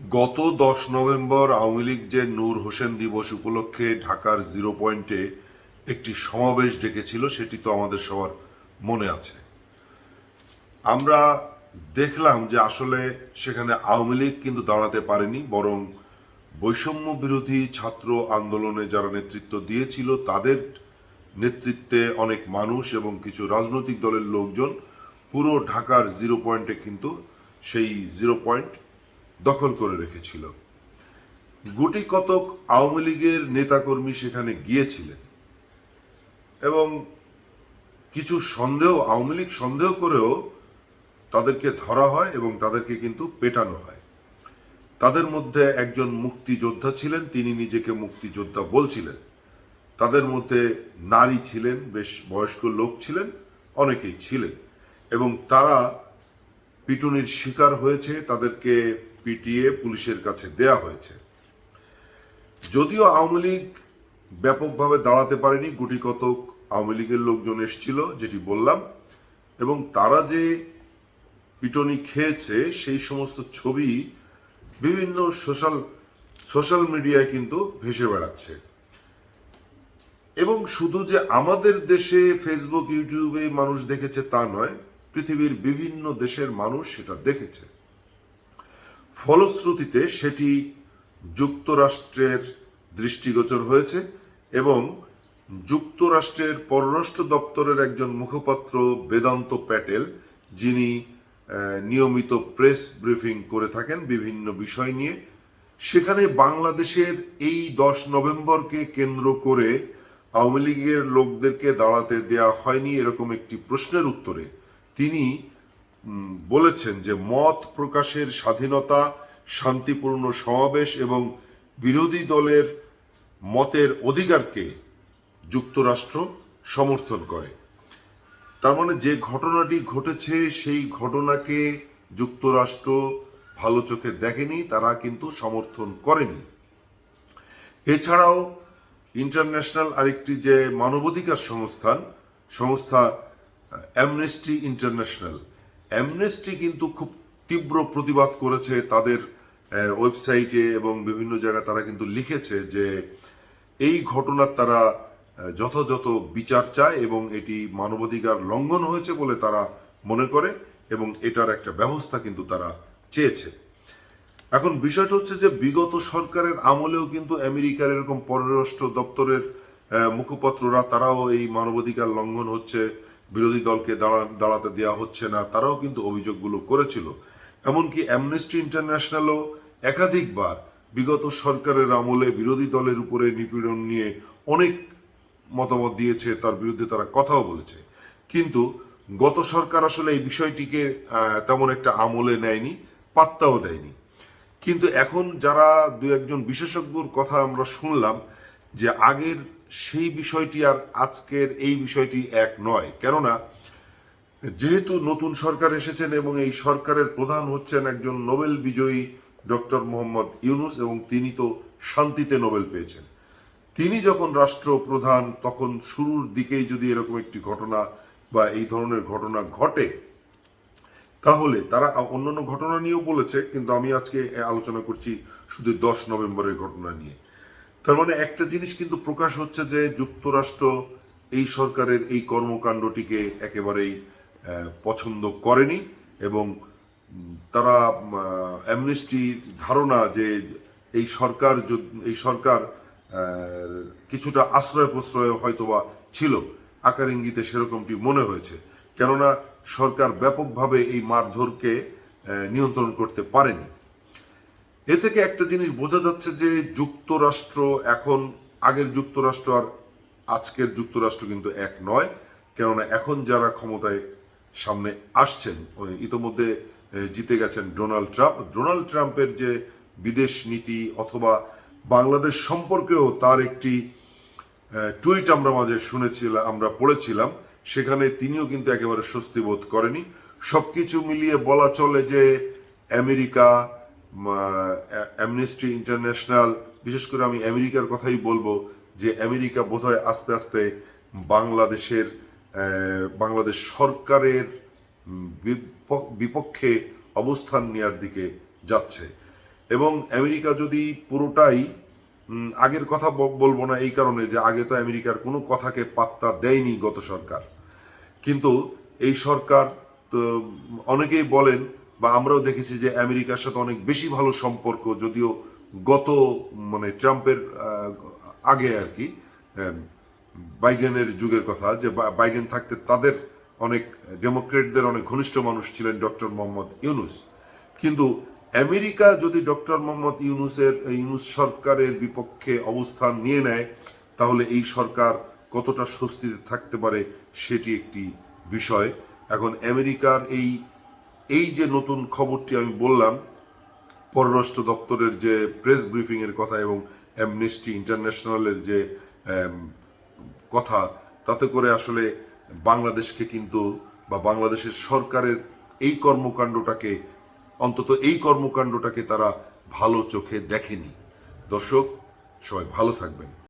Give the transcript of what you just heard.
গত দশ নভেম্বর আওয়ামী লীগ যে নূর হোসেন দিবস উপলক্ষে ঢাকার জিরো পয়েন্টে একটি সমাবেশ ডেকেছিল, সেটি তো আমাদের সবার মনে আছে। আমরা দেখলাম যে আসলে সেখানে আওয়ামী লীগ কিন্তু দাঁড়াতে পারেনি, বরং বৈষম্য বিরোধী ছাত্র আন্দোলনে যারা নেতৃত্ব দিয়েছিল, তাদের নেতৃত্বে অনেক মানুষ এবং কিছু রাজনৈতিক দলের লোকজন পুরো ঢাকার জিরো পয়েন্টে কিন্তু সেই জিরো পয়েন্ট দখল করে রেখেছিল। গুটি কতক আওয়ামী লীগের নেতাকর্মী সেখানে গিয়েছিলেন। এবং কিছু সন্দেহ, আওয়ামী লীগ সন্দেহ করেও তাদেরকে ধরা হয় এবং তাদেরকে কিন্তু পেটানো হয়। তাদের মধ্যে একজন মুক্তিযোদ্ধা ছিলেন, তিনি নিজেকে মুক্তিযোদ্ধা বলছিলেন। তাদের মধ্যে নারী ছিলেন, বেশ বয়স্ক লোক ছিলেন, অনেকেই ছিলেন। এবং তারা পিটুনির শিকার হয়েছে, তাদেরকে পিটিয়ে পুলিশের কাছে দেয়া হয়েছে। যদিও আওয়ামী লীগ ব্যাপকভাবে দাঁড়াতে পারেনি, গুটি কতক আওয়ামী লীগের লোকজন এসেছিল, যেটি বললাম, এবং তারা যে পিটনি খেয়েছে, সেই সমস্ত ছবি বিভিন্ন সোশ্যাল সোশ্যাল মিডিয়ায় কিন্তু ভেসে বেড়াচ্ছে। এবং শুধু যে আমাদের দেশে ফেসবুক ইউটিউবে মানুষ দেখেছে তা নয়, পৃথিবীর বিভিন্ন দেশের মানুষ সেটা দেখেছে। ফলশ্রুতিতে সেটি যুক্তরাষ্ট্রের দৃষ্টিগোচর হয়েছে এবং যুক্তরাষ্ট্রের পররাষ্ট্র দপ্তরের একজন মুখপাত্র বেদান্ত প্যাটেল, যিনি নিয়মিত প্রেস ব্রিফিং করে থাকেন বিভিন্ন বিষয় নিয়ে। সেখানে বাংলাদেশের এই দশ নভেম্বরকে কেন্দ্র করে আওয়ামী লীগের লোকদেরকে দাঁড়াতে দেয়া হয়নি এরকম একটি প্রশ্নের উত্তরে। তিনি বলেছেন যে মত প্রকাশের স্বাধীনতা, শান্তিপূর্ণ সমাবেশ এবং বিরোধী দলের মতের অধিকারকে যুক্তরাষ্ট্র সমর্থন করে। তার মানে যে ঘটনাটি ঘটেছে, সেই ঘটনাকে যুক্তরাষ্ট্র ভালো চোখে দেখেনি, তারা কিন্তু সমর্থন করেনি। এছাড়াও ইন্টারন্যাশনাল আরেকটি যে মানবাধিকার সংস্থান, সংস্থা অ্যামনেস্টি ইন্টারন্যাশনাল অ্যামনেস্টি কিন্তু খুব তীব্র প্রতিবাদ করেছে তাদের ওয়েবসাইটে এবং বিভিন্ন জায়গায় তারা কিন্তু লিখেছে যে এই ঘটনার তারা যথাযথ বিচার চায় এবং এটি মানবাধিকার লঙ্ঘন হয়েছে বলে তারা মনে করে এবং এটার একটা ব্যবস্থা কিন্তু তারা চেয়েছে। এখন বিষয়টা হচ্ছে যে বিগত সরকারের আমলেও কিন্তু আমেরিকার এরকম পররাষ্ট্র দপ্তরের মুখপাত্ররা তারাও এই মানবাধিকার লঙ্ঘন হচ্ছে বিরোধী দলকে দাঁড়া, দাঁড়াতে দেওয়া হচ্ছে না, তারাও কিন্তু অভিযোগগুলো করেছিল। এমনকি অ্যামনেস্টি ইন্টারন্যাশনালও একাধিকবার বিগত সরকারের আমলে বিরোধী দলের উপরে নিপীড়ন নিয়ে অনেক মতামত দিয়েছে, তার বিরুদ্ধে তারা কথাও বলেছে। কিন্তু গত সরকার আসলে এই বিষয়টিকে তেমন একটা আমলে নেয়নি, পাত্তাও দেয়নি। কিন্তু এখন যারা দু একজন বিশেষজ্ঞর কথা আমরা শুনলাম, যে আগের সেই বিষয়টি আর আজকের এই বিষয়টি এক নয়। কেননা, যেহেতু নতুন সরকার এসেছেন এবং এই সরকারের প্রধান হচ্ছেন একজন নোবেল বিজয়ী ডক্টর মোহাম্মদ ইউনুস এবং তিনি তো শান্তিতে নোবেল পেয়েছেন। তিনি যখন রাষ্ট্রপ্রধান, তখন শুরুর দিকেই যদি এরকম একটি ঘটনা বা এই ধরনের ঘটনা ঘটে, তাহলে তারা অন্যান্য ঘটনা নিয়েও বলেছে, কিন্তু আমি আজকে আলোচনা করছি শুধু দশ নভেম্বরের ঘটনা নিয়ে। তার মানে একটা জিনিস কিন্তু প্রকাশ হচ্ছে যে যুক্তরাষ্ট্র এই সরকারের এই কর্মকাণ্ডটিকে একেবারেই পছন্দ করেনি এবং তারা অ্যামনেস্টির ধারণা যে এই সরকার এই সরকার কিছুটা আশ্রয় প্রশ্রয় হয়তোবা ছিল, আকার ইঙ্গিতে সেরকমটি মনে হয়েছে। কেননা সরকার ব্যাপকভাবে এই মারধরকে নিয়ন্ত্রণ করতে পারেনি। এ থেকে একটা জিনিস বোঝা যাচ্ছে যে যুক্তরাষ্ট্র এখন, আগের যুক্তরাষ্ট্র আর আজকের যুক্তরাষ্ট্র কিন্তু এক নয়। কেননা এখন যারা ক্ষমতায় সামনে আসছেন ইতোমধ্যে জিতে গেছেন ডোনাল্ড ট্রাম্প। ডোনাল্ড ট্রাম্পের যে বিদেশ নীতি অথবা বাংলাদেশ সম্পর্কেও তার একটি টুইট আমরা মাঝে শুনেছিলাম আমরা পড়েছিলাম। সেখানে তিনিও কিন্তু একেবারে স্বস্তি বোধ করেনি সবকিছু মিলিয়ে বলা চলে যে আমেরিকা অ্যামনেস্টি ইন্টারন্যাশনাল বিশেষ করে আমি আমেরিকার কথাই বলব যে আমেরিকা বোধহয় আস্তে আস্তে বাংলাদেশের বাংলাদেশ সরকারের বিপ- বিপক্ষে অবস্থান নেওয়ার দিকে যাচ্ছে। এবং আমেরিকা যদি পুরোটাই আগের কথা বলব না এই কারণে যে আগে তো আমেরিকার কোনো কথাকে পাত্তা দেয়নি গত সরকার। কিন্তু এই সরকার তো অনেকেই বলেন বা আমরাও দেখেছি যে আমেরিকার সাথে অনেক বেশি ভালো সম্পর্ক, যদিও গত মানে ট্রাম্পের আগে আর কি বাইডেনের যুগের কথা যে বাইডেন থাকতে তাদের অনেক ডেমোক্রেটদের অনেক ঘনিষ্ঠ মানুষ ছিলেন ডক্টর মোহাম্মদ ইউনুস। কিন্তু আমেরিকা যদি ডক্টর মোহাম্মদ ইউনুসের, ইউনুস সরকারের বিপক্ষে অবস্থান নিয়ে নেয়, তাহলে এই সরকার কতটা স্বস্তিতে থাকতে পারে সেটি একটি বিষয়। এখন আমেরিকার এই এই যে নতুন খবরটি আমি বললাম, পররাষ্ট্র দপ্তরের যে প্রেস ব্রিফিং এর কথা এবং অ্যামনেস্টি ইন্টারন্যাশনালের যে কথা, তাতে করে আসলে বাংলাদেশকে কিন্তু বা বাংলাদেশের সরকারের এই কর্মকাণ্ডটাকে, অন্তত এই কর্মকাণ্ডটাকে তারা ভালো চোখে দেখেনি। দর্শক, সবাই ভালো থাকবেন।